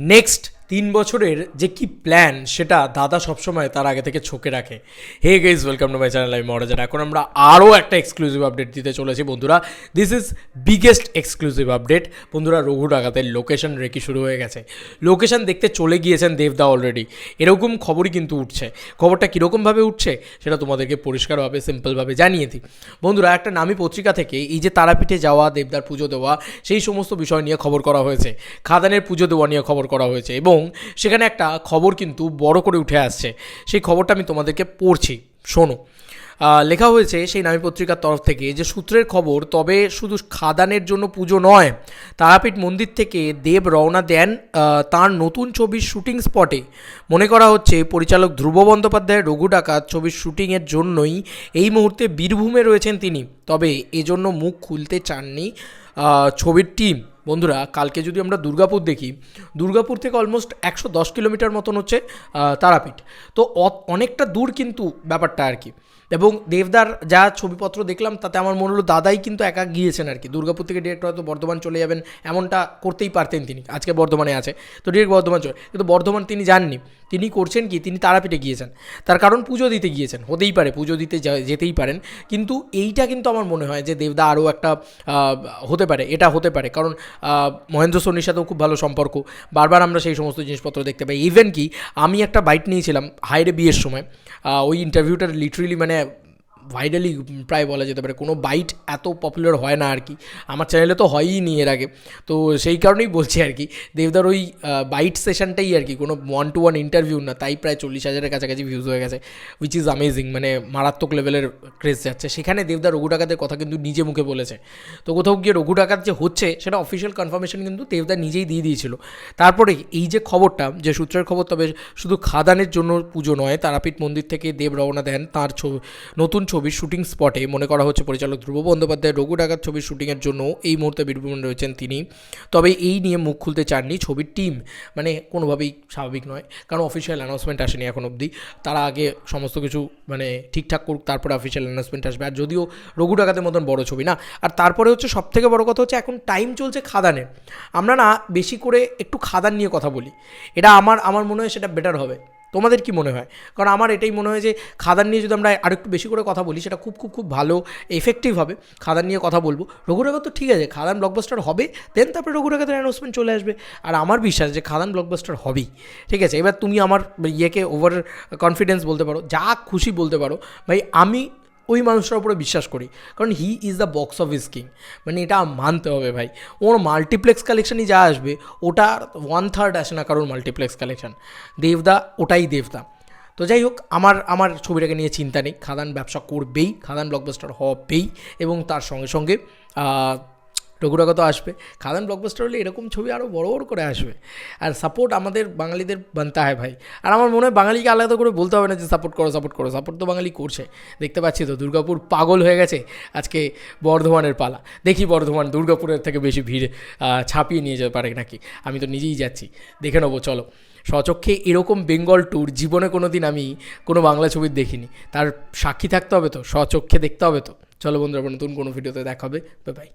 Next, তিন বছরের যে কি প্ল্যান সেটা দাদা সবসময় তার আগে থেকে ছকে রাখে। Hey guys welcome to my channel আমি মহারাজান এখন আমরা আরও একটা এক্সক্লুসিভ আপডেট দিতে চলেছি বন্ধুরা। This is biggest exclusive update বন্ধুরা, রঘু ডাকাতের লোকেশন রেকি শুরু হয়ে গেছে। লোকেশন দেখতে চলে গিয়েছেন দেবদা অলরেডি এরকম খবরই কিন্তু উঠছে। খবরটা কীরকমভাবে উঠছে, সেটা তোমাদেরকে পরিষ্কারভাবে সিম্পলভাবে জানিয়ে দিই। বন্ধুরা, একটা নামী পত্রিকা থেকে এই যে তারাপীঠে যাওয়া, দেবদার পুজো দেওয়া, সেই সমস্ত বিষয় নিয়ে খবর করা হয়েছে। খাদানের পুজো দেওয়া নিয়ে খবর করা হয়েছে এবং সেখানে একটা খবর কিন্তু বড় করে উঠে আসছে। সেই খবরটা আমি তোমাদেরকে পড়ছি। শোনো। লেখা হয়েছে সেই নামী পত্রিকার তরফ থেকে যে সূত্রের খবর, তবে শুধু খাদানের জন্য পুজো নয়, তারাপীঠ মন্দির থেকে দেব রওনা দেন তার নতুন ছবির শুটিং স্পটে। মনে করা হচ্ছে পরিচালক ধ্রুব বন্দ্যোপাধ্যায়, রঘু ডাকাত ছবির শুটিংয়ের জন্যই এই মুহূর্তে বীরভূমে রয়েছেন তিনি। তবে এজন্য মুখ খুলতে চাননি ছবির টিম বন্ধুরা, কালকে যদি আমরা দুর্গাপুর দেখি, দুর্গাপুর থেকে অলমোস্ট একশো দশ কিলোমিটার মতন হচ্ছে তারাপীঠ। তো অনেকটা দূর কিন্তু ব্যাপারটা আর কি। এবং দেবদার যা ছবিপত্র দেখলাম, তাতে আমার মনে হলো দাদাই কিন্তু একা গিয়েছেন আর কি। দুর্গাপুর থেকে ডিরেক্ট হয়তো বর্ধমান চলে যাবেন, এমনটা করতেই পারতেন তিনি, আজকে বর্ধমানে আছে। তো ডিরেক্ট বর্ধমান চলে কিন্তু বর্ধমান তিনি যাননি। তিনি করছেন কি? তিনি তারাপীঠে গিয়েছেন। তার কারণ পুজো দিতে গিয়েছেন, হতেই পারে, পুজো দিতে যেতেই পারেন। কিন্তু এইটা কিন্তু আমার মনে হয় যে দেবদা আরও একটা হতে পারে, এটা হতে পারে। কারণ মহেন্দ্র সোনির সাথেও খুব ভালো সম্পর্ক। বারবার আমরা সেই সমস্ত জিনিসপত্র দেখতে পাই। ইভেন কি, আমি একটা বাইট নিয়েছিলাম হাইরে বিয়ের সময়। ওই ইন্টারভিউটা লিটারেলি মানে ভাইরালি প্রায় বলা যেতে পারে, কোনো বাইট এত পপুলার হয় না আর কি। আমার চ্যানেলে তো হয়ই নি এর আগে। তো সেই কারণেই বলছি আর কি, দেবদার ওই বাইট সেশনটাই আর কি, কোনো ওয়ান টু ওয়ান ইন্টারভিউ না, তাই প্রায় চল্লিশ হাজারের কাছাকাছি ভিউজ হয়ে গেছে উইচ ইজ অ্যামেজিং মানে মারাত্মক লেভেলের ক্রেজ যাচ্ছে। সেখানে দেবদার রঘু ডাকাতের কথা কিন্তু নিজে মুখে বলেছে। তো কোথাও গিয়ে রঘু ডাকাত যে হচ্ছে, সেটা অফিসিয়াল কনফার্মেশন কিন্তু দেবদা নিজেই দিয়ে দিয়েছিল। তারপরে এই যে খবরটা, যে সূত্রের খবর, তবে শুধু খাদানের জন্য পুজো নয়, তারাপীঠ মন্দির থেকে দেব রওনা দেন, তার ছবি, নতুন ছবির শুটিং স্পটে মনে করা হচ্ছে পরিচালক ধ্রুব বন্দ্যোপাধ্যায় রঘু ডাকাত ছবির শুটিংয়ের জন্য এই মুহূর্তে বীরভূমে রয়েছেন তিনি। তবে এই নিয়ে মুখ খুলতে চাননি ছবির টিম মানে কোনোভাবেই স্বাভাবিক নয়। কারণ অফিসিয়াল অ্যানাউন্সমেন্ট আসেনি এখন অবধি। তারা আগে সমস্ত কিছু মানে ঠিকঠাক করুক, তারপরে অফিসিয়াল অ্যানাউন্সমেন্ট আসবে। আর যদিও রঘু ডাকাতের মতন বড় ছবি না, আর তারপরে হচ্ছে সব থেকে বড় কথা হচ্ছে এখন টাইম চলছে খাদানের আমরা না বেশি করে একটু খাদান নিয়ে কথা বলি। এটা আমার আমার মনে হয় সেটা বেটার হবে। তোমাদের কি মনে হয়? কারণ আমার এটাই মনে হয় যে খাদান নিয়ে যদি আমরা আরেকটু বেশি করে কথা বলি, সেটা খুব খুব খুব ভালো এফেক্টিভ হবে। খাদান নিয়ে কথা বলব। রঘুরাগত তো ঠিক আছে, খাদান ব্লকবাস্টার হবে দেন তারপরে রঘুরাগতের অ্যানাউন্সমেন্ট চলে আসবে। আর আমার বিশ্বাস যে খাদান ব্লকবাস্টার হবেই। ঠিক আছে? এবার তুমি আমার ইয়েকে ওভার কনফিডেন্স বলতে পারো, যা খুশি বলতে পারো। ভাই, আমি ওই মানুষটার উপরে বিশ্বাস করি। কারণ he is the box office king মানে এটা মানতে হবে ভাই। ওর মাল্টিপ্লেক্স কালেকশনই যা আসবে ওটার ওয়ান থার্ড আসে না কারোর মাল্টিপ্লেক্স কালেকশন দেবদা, ওটাই দেবদা। তো যাই হোক, আমার আমার ছবিটাকে নিয়ে চিন্তা নেই। খাদান ব্যবসা করবেই, খাদান ব্লকবাস্টার হবেই এবং তার সঙ্গে সঙ্গে আহ, রঘুরাগত আসবে। খাদান ব্লকবাস্টার হলে এরকম ছবি আরও বড় বড় করে আসবে। আর সাপোর্ট আমাদের বাঙালিদের বানতে হয় ভাই। আর আমার মনে হয় বাঙালিকে আলাদা করে বলতে হবে না যে সাপোর্ট করো সাপোর্ট করো। সাপোর্ট তো বাঙালি করছে। দেখতে পাচ্ছি তো দুর্গাপুর পাগল হয়ে গেছে আজকে বর্ধমানের পালা। দেখি বর্ধমান দুর্গাপুরের থেকে বেশি ভিড় ছাপিয়ে নিয়ে যেতে পারে নাকি? আমি তো নিজেই যাচ্ছি। দেখে নেব চলো। স্বচক্ষে এরকম বেঙ্গল ট্যুর জীবনে কোনো দিন আমি কোনো বাংলা ছবির দেখিনি। তার সাক্ষী থাকতে হবে তো স্বচক্ষে দেখতে হবে তো। চলো বন্ধুরা নতুন কোনো ভিডিওতে দেখা হবে। বাই